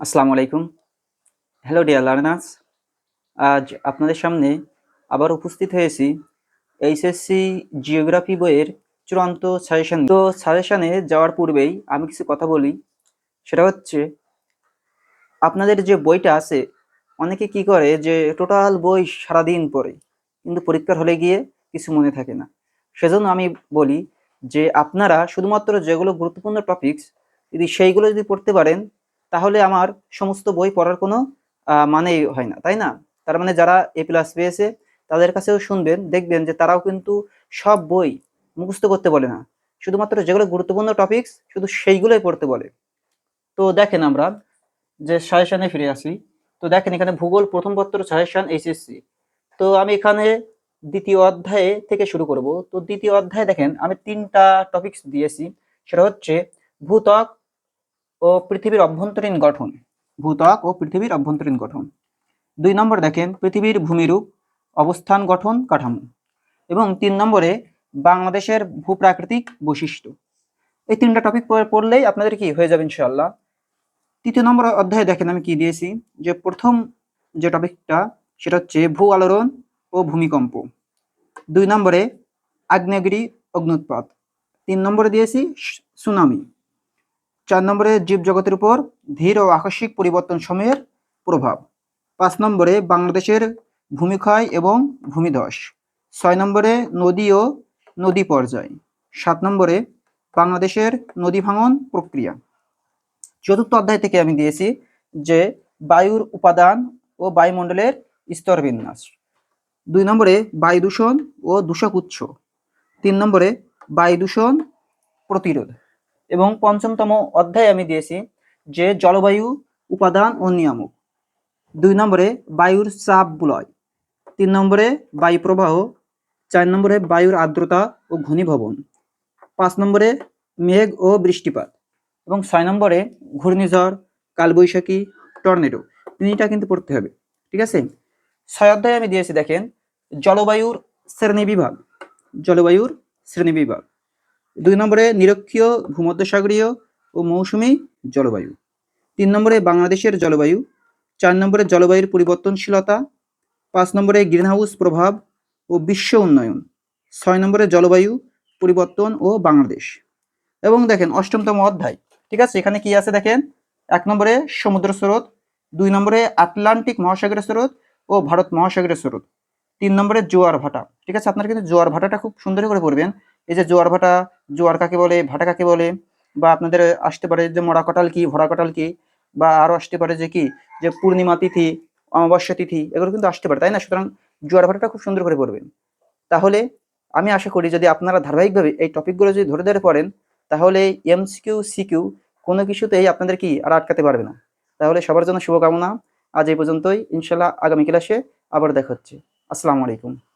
আসসালামু আলাইকুম। Hello dear learners আজ আপনাদের সামনে আবার উপস্থিত হয়েছি এইচএসসি জিওগ্রাফি বইয়ের চূড়ান্ত সাজেশন তো সাজেশানে যাওয়ার পূর্বেই আমি কিছু কথা বলি। সেটা হচ্ছে, আপনাদের যে বইটা আছে, অনেকে কি করে যে টোটাল বই সারাদিন পড়ে, কিন্তু পরীক্ষার হলে গিয়ে কিছু মনে থাকে না। সেজন্য আমি বলি যে আপনারা শুধুমাত্র যেগুলো গুরুত্বপূর্ণ টপিকস যদি সেইগুলো যদি পড়তে পারেন তাহলে আমার সমস্ত বই পড়ার কোনো মানেই হয় না, তাই না? তার মানে যারা এ প্লাস পেয়েছে, তাদের কাছেও শুনবেন, দেখবেন যে তারাও কিন্তু সব বই মুখস্থ করতে বলে না। শুধুমাত্র যেগুলো গুরুত্বপূর্ণ টপিকস শুধু সেইগুলোই পড়তে বলে। তো দেখেন আমরা যে সাজেশনে ফিরে আসি। তো দেখেন এখানে ভূগোল প্রথম পত্র সাজেশন এইচএসসি তো আমি এখানে দ্বিতীয় অধ্যায়ে থেকে শুরু করব। তো দ্বিতীয় অধ্যায়ে দেখেন আমি তিনটা টপিকস দিয়েছি। সেটা হচ্ছে ভূত্বক ও পৃথিবীর অভ্যন্তরীণ গঠন, ভূত্বক ও পৃথিবীর অভ্যন্তরীণ গঠন। দুই নম্বর দেখেন, পৃথিবীর ভূমিরূপ, অবস্থান গঠন, কাঠামো। এবং তিন নম্বরে, বাংলাদেশের ভূপ্রাকৃতিক বৈশিষ্ট্য। এই তিনটা টপিক পড়লেই আপনাদের কি হয়ে যাবে ইনশাআল্লাহ। তৃতীয় নম্বর অধ্যায়ে দেখেন, আমি কি দিয়েছি? যে প্রথম যে টপিকটা সেটা হচ্ছে ভূ আলোড়ন ও ভূমিকম্প। দুই নম্বরে, আগ্নেয়গিরি অগ্নুৎপাত তিন নম্বরে দিয়েছি সুনামি। চার নম্বরে জীবজগতের উপর ধীর ও আকস্মিক পরিবর্তন সময়ের প্রভাব। পাঁচ নম্বরে বাংলাদেশের ভূমিক্ষয় এবং ভূমিধস। ছয় নম্বরে নদী ও নদী পর্যায়। সাত নম্বরে বাংলাদেশের নদী ভাঙন প্রক্রিয়া। চতুর্থ অধ্যায় থেকে আমি দিয়েছি যে বায়ুর উপাদান ও বায়ুমণ্ডলের স্তর বিন্যাস দুই নম্বরে বায়ু দূষণ ও দূষক উৎস। তিন নম্বরে বায়ু দূষণ প্রতিরোধ। এবং পঞ্চমতম অধ্যায়ে আমি দিয়েছি যে জলবায়ু, উপাদান ও নিয়ামক। দুই নম্বরে বায়ুর চাপ বুলয়। তিন নম্বরে বায়ু প্রবাহ। চার নম্বরে বায়ুর আর্দ্রতা ও ঘনীভবন। পাঁচ নম্বরে মেঘ ও বৃষ্টিপাত। এবং ছয় নম্বরে ঘূর্ণিঝড়, কালবৈশাখী, টর্নেডো। তিনটা কিন্তু পড়তে হবে, ঠিক আছে? ছয় অধ্যায় আমি দিয়েছি, দেখেন, জলবায়ুর শ্রেণি বিভাগ। জলবায়ুর শ্রেণি বিভাগ। দুই নম্বরে নিরক্ষীয়, ভূমধ্যসাগরীয় ও মৌসুমী জলবায়ু। তিন নম্বরে বাংলাদেশের জলবায়ু। চার নম্বরে জলবায়ুর পরিবর্তনশীলতা। পাঁচ নম্বরে গ্রিনহাউস প্রভাব ও বিশ্ব উন্নয়ন। ছয় নম্বরে জলবায়ু, পরিবর্তন ও বাংলাদেশ। এবং দেখেন, অষ্টমতম অধ্যায়। ঠিক আছে, এখানে কি আছে দেখেন? এক নম্বরে সমুদ্র স্রোত, দুই নম্বরে আটলান্টিক মহাসাগরের স্রোত ও ভারত মহাসাগরের স্রোত। তিন নম্বরে জোয়ার ভাটা। ঠিক আছে, আপনারা কিন্তু জোয়ার ভাটাটা খুব সুন্দর করে পড়বেন। এই যে জোয়ার ভাটা, জোয়ার কাকে বলে, ভাটা কাকে বলে? বা আপনাদের আসতে পারে যে মরা কটাল কি, ভরা কটাল কি? বা আরও আসতে পারে যে কি? যে পূর্ণিমা তিথি, অমাবস্যা তিথি, এগুলো কিন্তু আসতে পারে, তাই না? সুতরাং জোয়ার ভাটাটা খুব সুন্দর করে পড়বেন। তাহলে আমি আশা করি যদি আপনারা ধারাবাহিকভাবে এই টপিকগুলো যদি ধরে ধরে পড়েন, তাহলে এমসিকিউ সিকিউ কোনো কিছুতেই আপনাদের কি আর আটকাতে পারবে না। তাহলে সবার জন্য শুভকামনা। আজ এই পর্যন্তই। ইনশাল্লাহ আগামী ক্লাসে আবার দেখা হচ্ছে। আসসালামু আলাইকুম।